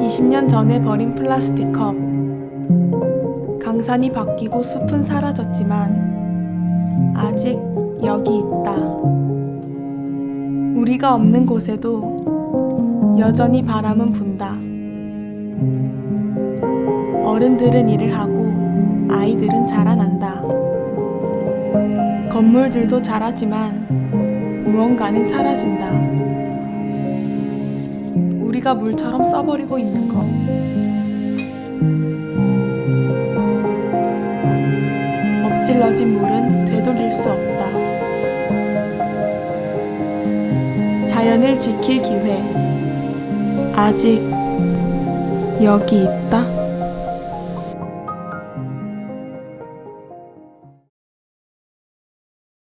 20년 전에 버린 플라스틱 컵. 강산이 바뀌고 숲은 사라졌지만 아직 여기 있다. 우리가 없는 곳에도 여전히 바람은 분다. 어른들은 일을 하고 아이들은 자라난다. 건물들도 자라지만 무언가는 사라진다. 우리가 물처럼 써버리고 있는 것. 엎질러진 물은 되돌릴 수 없다. 자연을 지킬 기회. 아직 여기 있다.